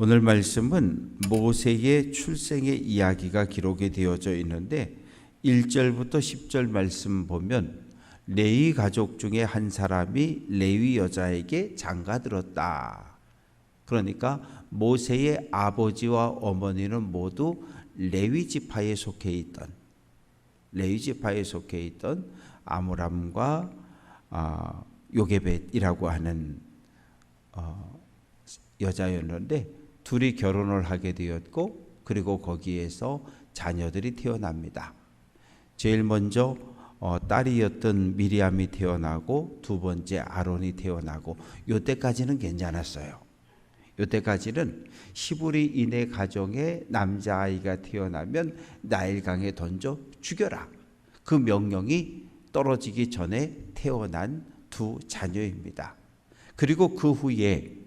오늘 말씀은 모세의 출생의 이야기가 기록이 되어져 있는데 1절부터 10절 말씀 보면 레위 가족 중에 한 사람이 레위 여자에게 장가 들었다. 그러니까 모세의 아버지와 어머니는 모두 레위 지파에 속해 있던 레위 지파에 속해 있던 아므람과 아, 요게벳이라고 하는 어, 여자였는데 둘이 결혼을 하게 되었고 그리고 거기에서 자녀들이 태어납니다. 제일 먼저 어, 딸이었던 미리암이 태어나고 두 번째 아론이 태어나고 요때까지는 괜찮았어요. 요때까지는 시부리 인의 가정에 남자아이가 태어나면 나일강에 던져 죽여라. 그 명령이 떨어지기 전에 태어난 두 자녀입니다. 그리고 그 후에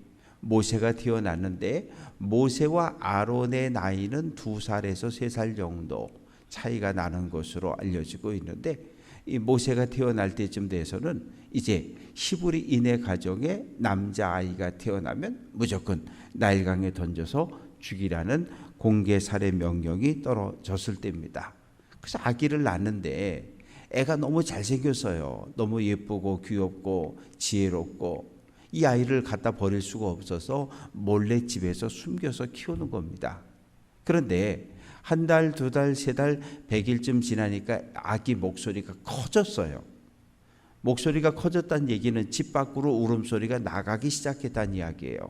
모세가 태어났는데 모세와 아론의 나이는 두 살에서 세 살 정도 차이가 나는 것으로 알려지고 있는데 이 모세가 태어날 때쯤 돼서는 이제 히브리 인의 가정에 남자 아이가 태어나면 무조건 나일강에 던져서 죽이라는 공개 살해 명령이 떨어졌을 때입니다. 그래서 아기를 낳는데 애가 너무 잘생겼어요. 너무 예쁘고 귀엽고 지혜롭고 이 아이를 갖다 버릴 수가 없어서 몰래 집에서 숨겨서 키우는 겁니다. 그런데 한 달, 두 달, 세 달, 백일쯤 지나니까 아기 목소리가 커졌어요. 목소리가 커졌다는 얘기는 집 밖으로 울음소리가 나가기 시작했다는 이야기예요.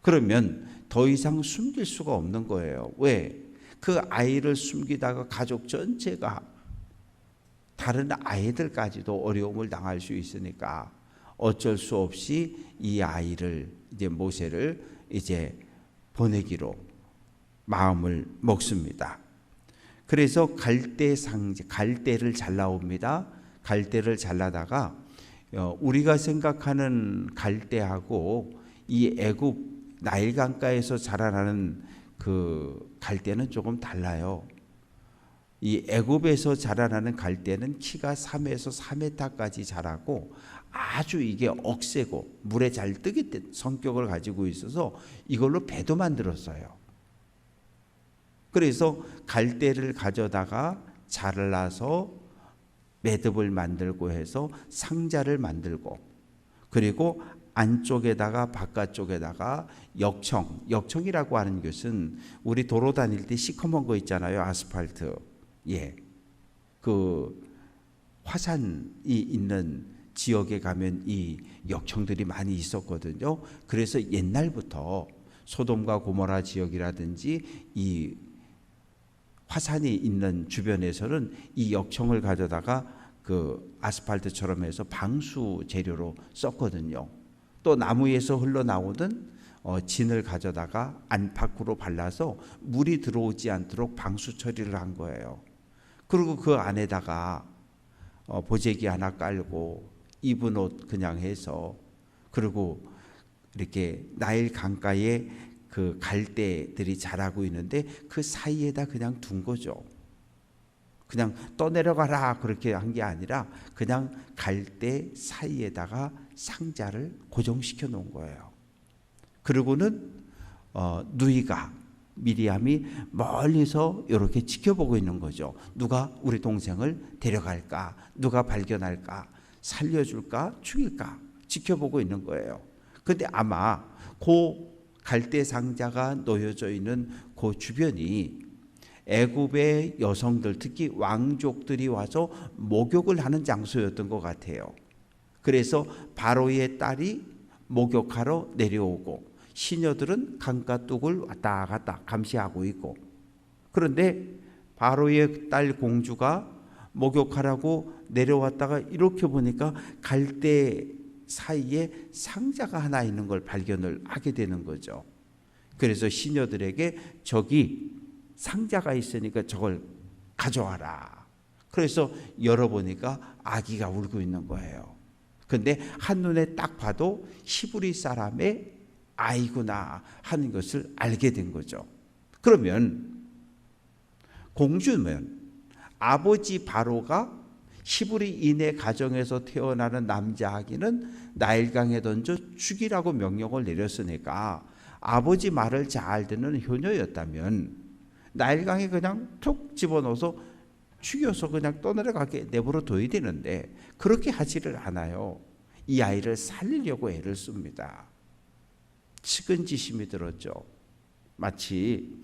그러면 더 이상 숨길 수가 없는 거예요. 왜? 그 아이를 숨기다가 가족 전체가 다른 아이들까지도 어려움을 당할 수 있으니까 어쩔 수 없이 이 아이를 이제 모세를 이제 보내기로 마음을 먹습니다. 그래서 갈대 상제 갈대를 잘라옵니다. 갈대를 잘라다가 어, 우리가 생각하는 갈대하고 이 애굽 나일강가에서 자라나는 그 갈대는 조금 달라요. 이 애굽에서 자라나는 갈대는 키가 3에서 4m까지 자라고 아주 이게 억세고 물에 잘 뜨기 때 성격을 가지고 있어서 이걸로 배도 만들었어요. 그래서 갈대를 가져다가 잘라서 매듭을 만들고 해서 상자를 만들고 그리고 안쪽에다가 바깥쪽에다가 역청, 역청이라고 하는 것은 우리 도로 다닐 때 시커먼 거 있잖아요. 아스팔트. 예. 그 화산이 있는 지역에 가면 이 역청들이 많이 있었거든요. 그래서 옛날부터 소돔과 고모라 지역이라든지 이 화산이 있는 주변에서는 이 역청을 가져다가 그 아스팔트처럼 해서 방수 재료로 썼거든요. 또 나무에서 흘러나오던 어, 진을 가져다가 안팎으로 발라서 물이 들어오지 않도록 방수 처리를 한 거예요. 그리고 그 안에다가 어, 보재기 하나 깔고 입은 옷 그냥 해서 그리고 이렇게 나일 강가에 그 갈대들이 자라고 있는데 그 사이에다 그냥 둔 거죠. 그냥 떠내려가라 그렇게 한 게 아니라 그냥 갈대 사이에다가 상자를 고정시켜 놓은 거예요. 그리고는 어, 누이가 미리암이 멀리서 이렇게 지켜보고 있는 거죠. 누가 우리 동생을 데려갈까? 누가 발견할까? 살려줄까? 죽일까? 지켜보고 있는 거예요. 근데 아마 그 갈대 상자가 놓여져 있는 그 주변이 애굽의 여성들 특히 왕족들이 와서 목욕을 하는 장소였던 것 같아요. 그래서 바로의 딸이 목욕하러 내려오고 시녀들은 강가 뚝을 왔다 갔다 감시하고 있고 그런데 바로의 딸 공주가 목욕하라고 내려왔다가 이렇게 보니까 갈대 사이에 상자가 하나 있는 걸 발견을 하게 되는 거죠. 그래서 시녀들에게 저기 상자가 있으니까 저걸 가져와라. 그래서 열어보니까 아기가 울고 있는 거예요. 근데 한눈에 딱 봐도 히브리 사람의 아이구나 하는 것을 알게 된 거죠. 그러면 공주면 아버지 바로가 히브리인의 가정에서 태어나는 남자 아기는 나일강에 던져 죽이라고 명령을 내렸으니까 아버지 말을 잘 듣는 효녀였다면 나일강에 그냥 툭 집어넣어서 죽여서 그냥 떠내려가게 내버려 둬야 되는데 그렇게 하지를 않아요. 이 아이를 살리려고 애를 씁니다. 측은지심이 들었죠. 마치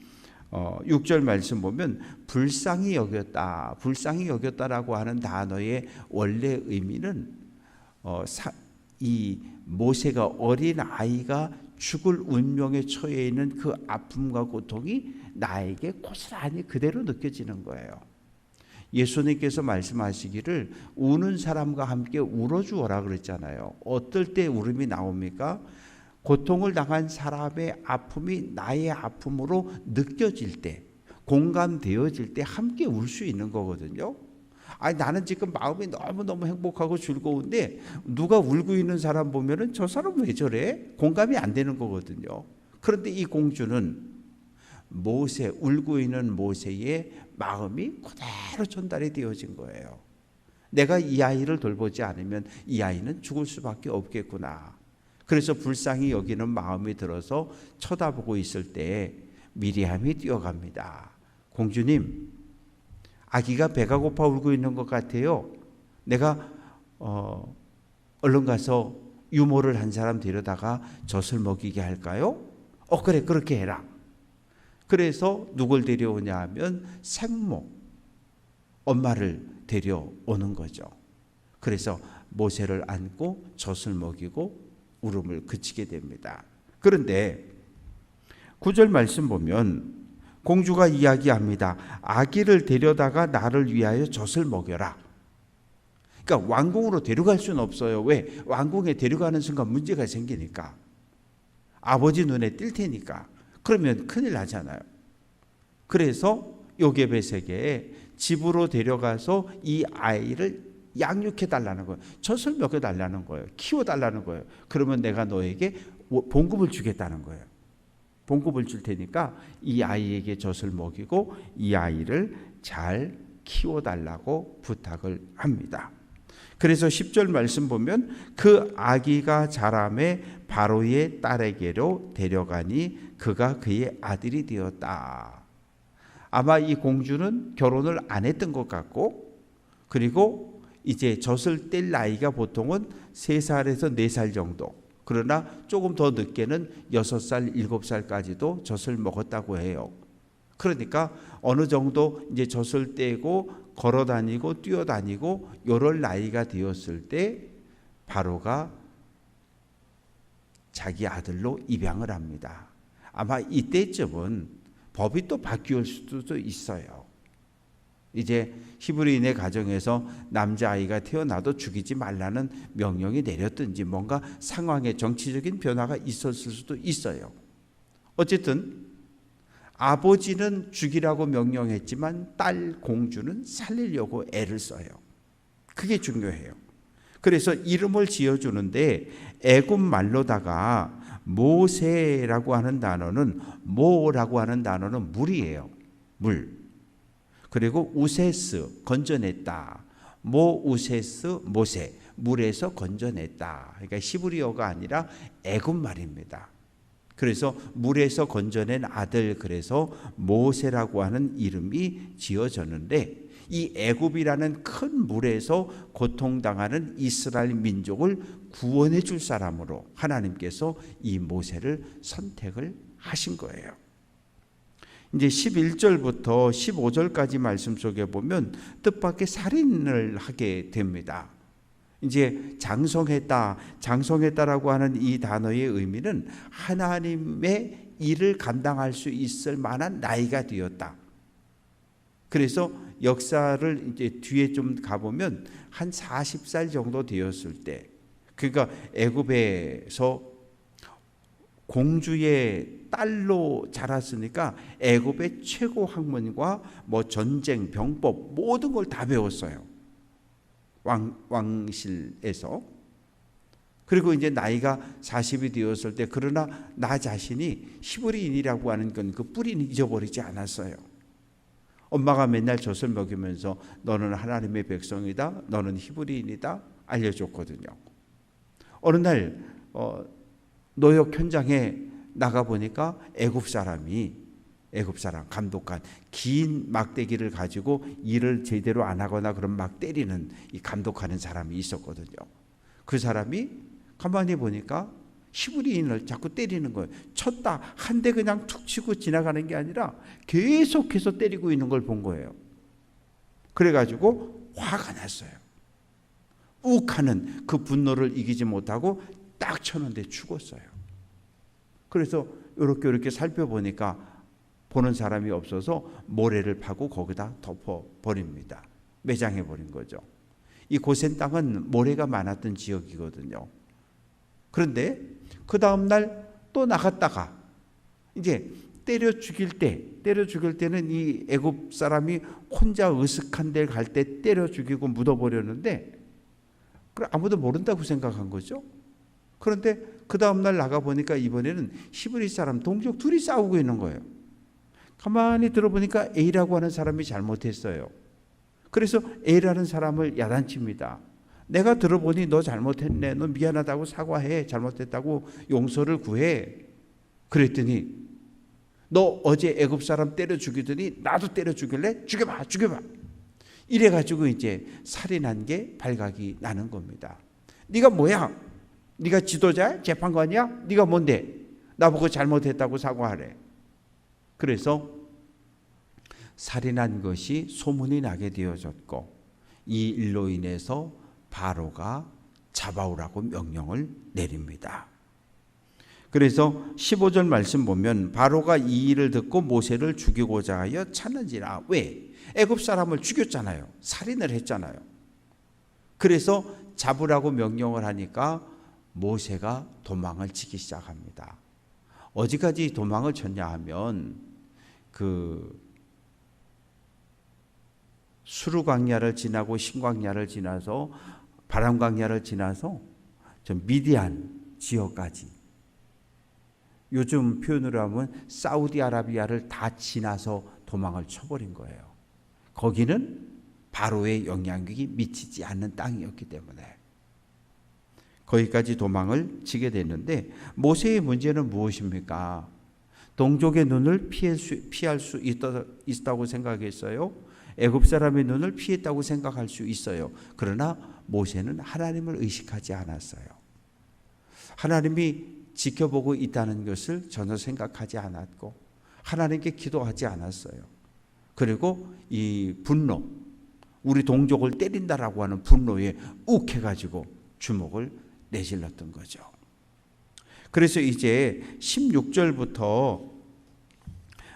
어, 6절 말씀 보면 불쌍히 여겼다. 불쌍히 여겼다라고 하는 단어의 원래 의미는 어, 사, 이 모세가 어린 아이가 죽을 운명에 처해 있는 그 아픔과 고통이 나에게 고스란히 그대로 느껴지는 거예요. 예수님께서 말씀하시기를 우는 사람과 함께 울어주어라 그랬잖아요. 어떨 때 울음이 나옵니까? 고통을 당한 사람의 아픔이 나의 아픔으로 느껴질 때, 공감되어질 때 함께 울 수 있는 거거든요. 아니 나는 지금 마음이 너무 너무 행복하고 즐거운데 누가 울고 있는 사람 보면은 저 사람 왜 저래? 공감이 안 되는 거거든요. 그런데 이 공주는 모세 울고 있는 모세의 마음이 그대로 전달이 되어진 거예요. 내가 이 아이를 돌보지 않으면 이 아이는 죽을 수밖에 없겠구나. 그래서 불쌍히 여기는 마음이 들어서 쳐다보고 있을 때 미리암이 뛰어갑니다. 공주님, 아기가 배가 고파 울고 있는 것 같아요. 내가 어, 얼른 가서 유모를 한 사람 데려다가 젖을 먹이게 할까요? 어 그래 그렇게 해라. 그래서 누굴 데려오냐 하면 생모 엄마를 데려오는 거죠. 그래서 모세를 안고 젖을 먹이고 울음을 그치게 됩니다. 그런데 구절 말씀 보면 공주가 이야기합니다. 아기를 데려다가 나를 위하여 젖을 먹여라. 그러니까 왕궁으로 데려갈 수는 없어요. 왜? 왕궁에 데려가는 순간 문제가 생기니까. 아버지 눈에 띌 테니까. 그러면 큰일 나잖아요. 그래서 요게벳에게 집으로 데려가서 이 아이를 양육해 달라는 거예요. 젖을 먹여 달라는 거예요. 키워 달라는 거예요. 그러면 내가 너에게 봉급을 주겠다는 거예요. 봉급을 줄 테니까 이 아이에게 젖을 먹이고 이 아이를 잘 키워 달라고 부탁을 합니다. 그래서 10절 말씀 보면 그 아기가 자람에 바로의 딸에게로 데려가니 그가 그의 아들이 되었다. 아마 이 공주는 결혼을 안 했던 것 같고 그리고 이제 젖을 뗄 나이가 보통은 3살에서 4살 정도. 그러나 조금 더 늦게는 6살, 7살까지도 젖을 먹었다고 해요. 그러니까 어느 정도 이제 젖을 떼고 걸어 다니고 뛰어 다니고 요럴 나이가 되었을 때 바로가 자기 아들로 입양을 합니다. 아마 이때쯤은 법이 또 바뀌었을 수도 있어요. 이제 히브리인의 가정에서 남자아이가 태어나도 죽이지 말라는 명령이 내렸든지 뭔가 상황에 정치적인 변화가 있었을 수도 있어요. 어쨌든 아버지는 죽이라고 명령했지만 딸 공주는 살리려고 애를 써요. 그게 중요해요. 그래서 이름을 지어주는데 애굽 말로다가 모세라고 하는 단어는 모라고 하는 단어는 물이에요. 물. 그리고 우세스 건져냈다. 모 우세스 모세 물에서 건져냈다. 그러니까 히브리어가 아니라 애굽 말입니다. 그래서 물에서 건져낸 아들 그래서 모세라고 하는 이름이 지어졌는데 이 애굽이라는 큰 물에서 고통당하는 이스라엘 민족을 구원해 줄 사람으로 하나님께서 이 모세를 선택을 하신 거예요. 이제 11절부터 15절까지 말씀 속에 보면 뜻밖의 살인을 하게 됩니다. 이제 장성했다, 장성했다라고 하는 이 단어의 의미는 하나님의 일을 감당할 수 있을 만한 나이가 되었다. 그래서 역사를 이제 뒤에 좀 가보면 한 40살 정도 되었을 때, 그러니까 애굽에서 공주의 딸로 자랐으니까 애굽의 최고 학문과 뭐 전쟁, 병법 모든 걸 다 배웠어요. 왕 왕실에서 그리고 이제 나이가 40이 되었을 때 그러나 나 자신이 히브리인이라고 하는 건 그 뿌리는 잊어버리지 않았어요. 엄마가 맨날 젖을 먹이면서 너는 하나님의 백성이다. 너는 히브리인이다. 알려줬거든요. 어느 날 어, 노역 현장에 나가 보니까 애굽 사람이 애굽 사람 감독관 긴 막대기를 가지고 일을 제대로 안 하거나 그런 막 때리는 이 감독하는 사람이 있었거든요. 그 사람이 가만히 보니까 히브리인을 자꾸 때리는 거예요. 쳤다 한 대 그냥 툭 치고 지나가는 게 아니라 계속해서 때리고 있는 걸 본 거예요. 그래가지고 화가 났어요. 욱하는 그 분노를 이기지 못하고 딱 쳤는데 죽었어요. 그래서 이렇게 이렇게 살펴보니까 보는 사람이 없어서 모래를 파고 거기다 덮어 버립니다. 매장해 버린 거죠. 이 고센 땅은 모래가 많았던 지역이거든요. 그런데 그 다음 날 또 나갔다가 이제 때려 죽일 때 때려 죽일 때는 이 애굽 사람이 혼자 으슥한 데 갈 때 때려 죽이고 묻어 버렸는데 그 아무도 모른다고 생각한 거죠. 그런데 그 다음 날 나가 보니까 이번에는 히브리 사람 동족 둘이 싸우고 있는 거예요. 가만히 들어보니까 A라고 하는 사람이 잘못했어요. 그래서 A라는 사람을 야단칩니다. 내가 들어보니 너 잘못했네. 너 미안하다고 사과해. 잘못했다고 용서를 구해. 그랬더니 너 어제 애굽 사람 때려 죽이더니 나도 때려 죽일래? 죽여봐, 죽여봐. 이래 가지고 이제 살인한 게 발각이 나는 겁니다. 네가 뭐야? 네가 지도자야? 재판관이야? 네가 뭔데? 나보고 잘못했다고 사과하래. 그래서 살인한 것이 소문이 나게 되어졌고 이 일로 인해서 바로가 잡아오라고 명령을 내립니다. 그래서 15절 말씀 보면 바로가 이 일을 듣고 모세를 죽이고자 하여 찾는지라 왜 애굽 사람을 죽였잖아요. 살인을 했잖아요. 그래서 잡으라고 명령을 하니까 모세가 도망을 치기 시작합니다. 어디까지 도망을 쳤냐 하면 그 수루 광야를 지나고 신광야를 지나서 바람 광야를 지나서 저 미디안 지역까지 요즘 표현으로 하면 사우디아라비아를 다 지나서 도망을 쳐버린 거예요. 거기는 바로의 영향력이 미치지 않는 땅이었기 때문에 거기까지 도망을 치게 됐는데 모세의 문제는 무엇입니까? 동족의 눈을 피할 수, 피할 수 있다, 있다고 생각했어요. 애굽 사람의 눈을 피했다고 생각할 수 있어요. 그러나 모세는 하나님을 의식하지 않았어요. 하나님이 지켜보고 있다는 것을 전혀 생각하지 않았고 하나님께 기도하지 않았어요. 그리고 이 분노, 우리 동족을 때린다라고 하는 분노에 욱해가지고 주먹을 내질렀던 거죠. 그래서 이제 16절부터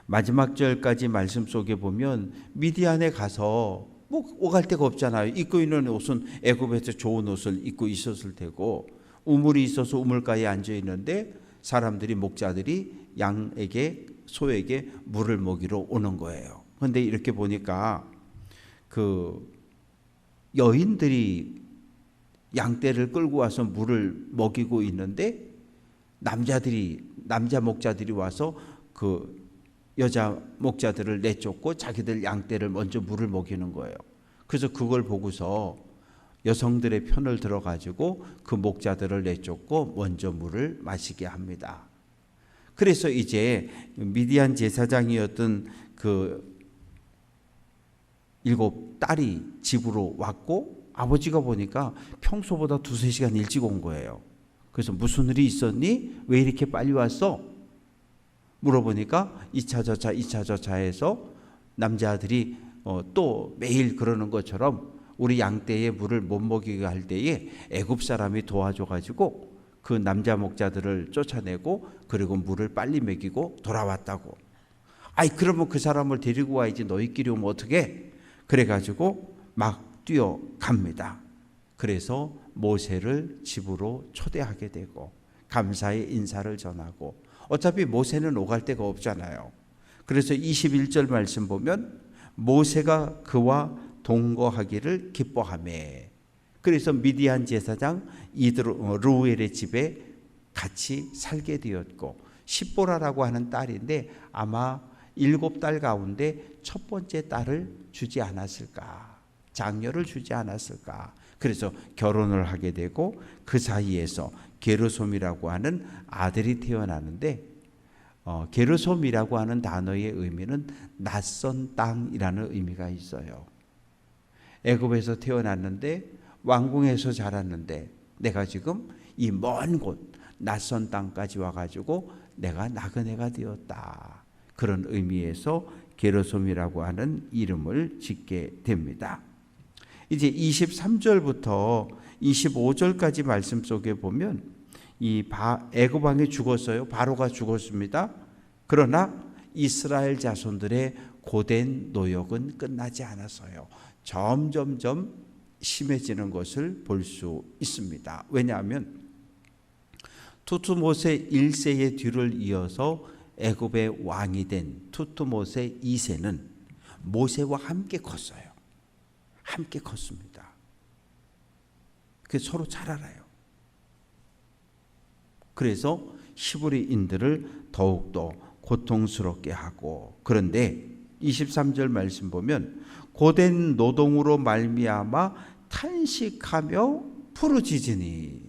마지막 절까지 말씀 속에 보면 미디안에 가서 뭐 오갈 데가 없잖아요. 입고 있는 옷은 애굽에서 좋은 옷을 입고 있었을 테고 우물이 있어서 우물가에 앉아 있는데 사람들이 목자들이 양에게 소에게 물을 먹이러 오는 거예요. 근데 이렇게 보니까 그 여인들이 양떼를 끌고 와서 물을 먹이고 있는데 남자들이 남자 목자들이 와서 그 여자 목자들을 내쫓고 자기들 양떼를 먼저 물을 먹이는 거예요. 그래서 그걸 보고서 여성들의 편을 들어 가지고 그 목자들을 내쫓고 먼저 물을 마시게 합니다. 그래서 이제 미디안 제사장이었던 그 일곱 딸이 집으로 왔고 아버지가 보니까 평소보다 두세 시간 일찍 온 거예요. 그래서 무슨 일이 있었니? 왜 이렇게 빨리 왔어? 물어보니까 2차 저차 2차 저차해서 남자들이 어, 또 매일 그러는 것처럼 우리 양떼에 물을 못 먹이게 할 때에 애굽 사람이 도와줘 가지고 그 남자 목자들을 쫓아내고 그리고 물을 빨리 먹이고 돌아왔다고. 아이 그러면 그 사람을 데리고 와야지 너희끼리 오면 어떻게? 그래 가지고 막 뛰어갑니다. 그래서 모세를 집으로 초대하게 되고 감사의 인사를 전하고 어차피 모세는 오갈 데가 없잖아요. 그래서 21절 말씀 보면 모세가 그와 동거하기를 기뻐하매 그래서 미디안 제사장 이드로 루엘의 집에 같이 살게 되었고 십보라라고 하는 딸인데 아마 일곱 딸 가운데 첫 번째 딸을 주지 않았을까 장녀를 주지 않았을까 그래서 결혼을 하게 되고 그 사이에서 게르솜이라고 하는 아들이 태어나는데 어, 게르솜이라고 하는 단어의 의미는 낯선 땅이라는 의미가 있어요. 애굽에서 태어났는데 왕궁에서 자랐는데 내가 지금 이 먼 곳 낯선 땅까지 와가지고 내가 나그네가 되었다. 그런 의미에서 게르솜이라고 하는 이름을 짓게 됩니다. 이제 23절부터 25절까지 말씀 속에 보면 이 애굽 왕이 죽었어요. 바로가 죽었습니다. 그러나 이스라엘 자손들의 고된 노역은 끝나지 않았어요. 점점점 심해지는 것을 볼 수 있습니다. 왜냐하면 투투모세 1세의 뒤를 이어서 애굽의 왕이 된 투투모세 2세는 모세와 함께 컸어요. 함께 컸습니다. 그 서로 잘 알아요. 그래서 히브리인들을 더욱더 고통스럽게 하고 그런데 23절 말씀 보면 고된 노동으로 말미암아 탄식하며 부르짖으니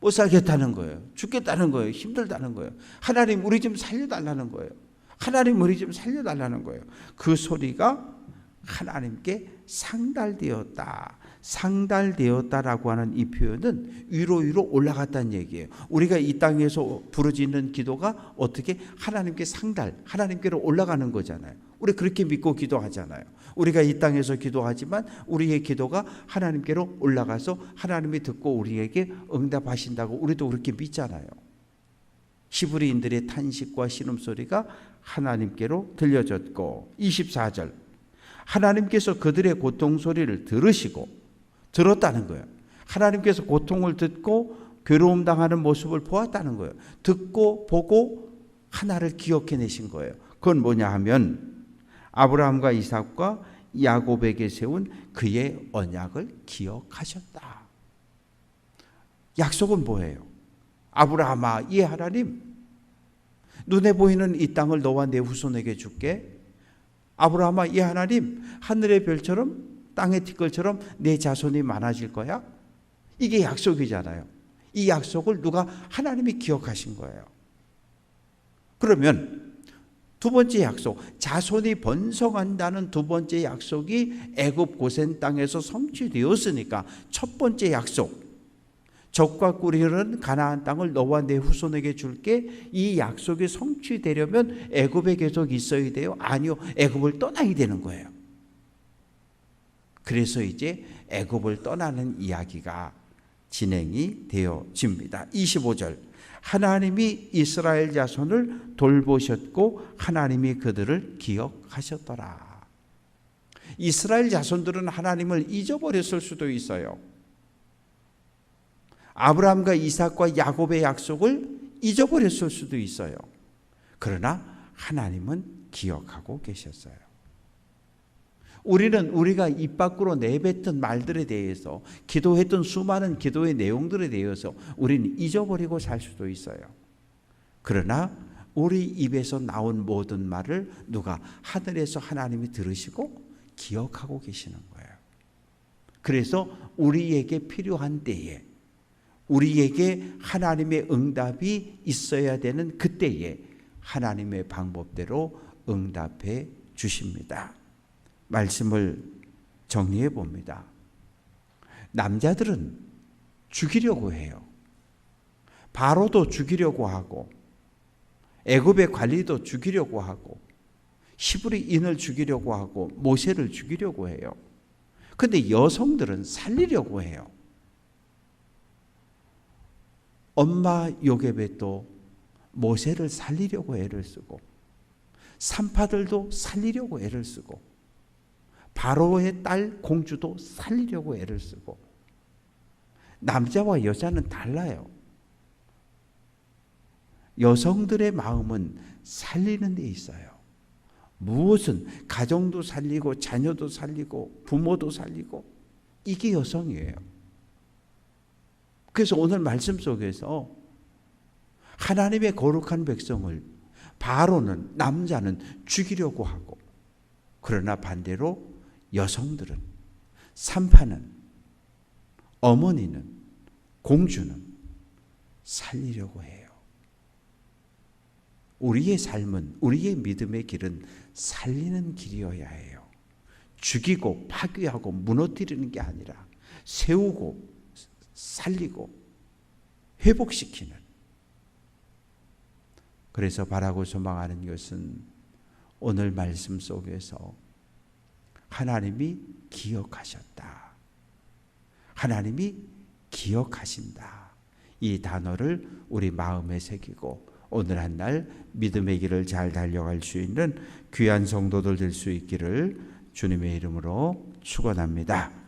못 살겠다는 거예요. 죽겠다는 거예요. 힘들다는 거예요. 하나님 우리 좀 살려달라는 거예요. 하나님 우리 좀 살려달라는 거예요. 그 소리가 하나님께 상달되었다. 상달되었다라고 하는 이 표현은 위로 위로 올라갔다는 얘기예요. 우리가 이 땅에서 부르짖는 기도가 어떻게 하나님께 상달, 하나님께로 올라가는 거잖아요. 우리 그렇게 믿고 기도하잖아요. 우리가 이 땅에서 기도하지만 우리의 기도가 하나님께로 올라가서 하나님이 듣고 우리에게 응답하신다고 우리도 그렇게 믿잖아요. 히브리인들의 탄식과 신음소리가 하나님께로 들려졌고 24절 하나님께서 그들의 고통 소리를 들으시고 들었다는 거예요. 하나님께서 고통을 듣고 괴로움 당하는 모습을 보았다는 거예요. 듣고 보고 하나를 기억해 내신 거예요. 그건 뭐냐 하면 아브라함과 이삭과 야곱에게 세운 그의 언약을 기억하셨다. 약속은 뭐예요? 아브라함아, 이 하나님, 눈에 보이는 이 땅을 너와 내 후손에게 줄게. 아브라함아, 이 하나님, 하늘의 별처럼 땅의 티끌처럼 내 자손이 많아질 거야? 이게 약속이잖아요. 이 약속을 누가 하나님이 기억하신 거예요. 그러면 두 번째 약속, 자손이 번성한다는 두 번째 약속이 애굽 고센 땅에서 성취되었으니까 첫 번째 약속, 적과 꿀이 흐르는 가나안 땅을 너와 내 후손에게 줄게. 이 약속이 성취되려면 애굽에 계속 있어야 돼요. 아니요, 애굽을 떠나야 되는 거예요. 그래서 이제 애굽을 떠나는 이야기가 진행이 되어집니다. 25절. 하나님이 이스라엘 자손을 돌보셨고 하나님이 그들을 기억하셨더라. 이스라엘 자손들은 하나님을 잊어버렸을 수도 있어요. 아브라함과 이삭과 야곱의 약속을 잊어버렸을 수도 있어요. 그러나 하나님은 기억하고 계셨어요. 우리는 우리가 입 밖으로 내뱉은 말들에 대해서 기도했던 수많은 기도의 내용들에 대해서 우리는 잊어버리고 살 수도 있어요. 그러나 우리 입에서 나온 모든 말을 누가 하늘에서 하나님이 들으시고 기억하고 계시는 거예요. 그래서 우리에게 필요한 때에 우리에게 하나님의 응답이 있어야 되는 그때에 하나님의 방법대로 응답해 주십니다. 말씀을 정리해 봅니다. 남자들은 죽이려고 해요. 바로도 죽이려고 하고 애굽의 관리도 죽이려고 하고 히브리인을 죽이려고 하고 모세를 죽이려고 해요. 근데 여성들은 살리려고 해요. 엄마 요게벳도 모세를 살리려고 애를 쓰고 산파들도 살리려고 애를 쓰고 바로의 딸 공주도 살리려고 애를 쓰고 남자와 여자는 달라요. 여성들의 마음은 살리는 데 있어요. 무엇은 가정도 살리고 자녀도 살리고 부모도 살리고 이게 여성이에요. 그래서 오늘 말씀 속에서 하나님의 거룩한 백성을 바로는 남자는 죽이려고 하고 그러나 반대로 여성들은 산파는 어머니는 공주는 살리려고 해요. 우리의 삶은 우리의 믿음의 길은 살리는 길이어야 해요. 죽이고 파괴하고 무너뜨리는 게 아니라 세우고 살리고 회복시키는 그래서 바라고 소망하는 것은 오늘 말씀 속에서 하나님이 기억하셨다. 하나님이 기억하신다. 이 단어를 우리 마음에 새기고 오늘 한 날 믿음의 길을 잘 달려갈 수 있는 귀한 성도들 될 수 있기를 주님의 이름으로 축원합니다.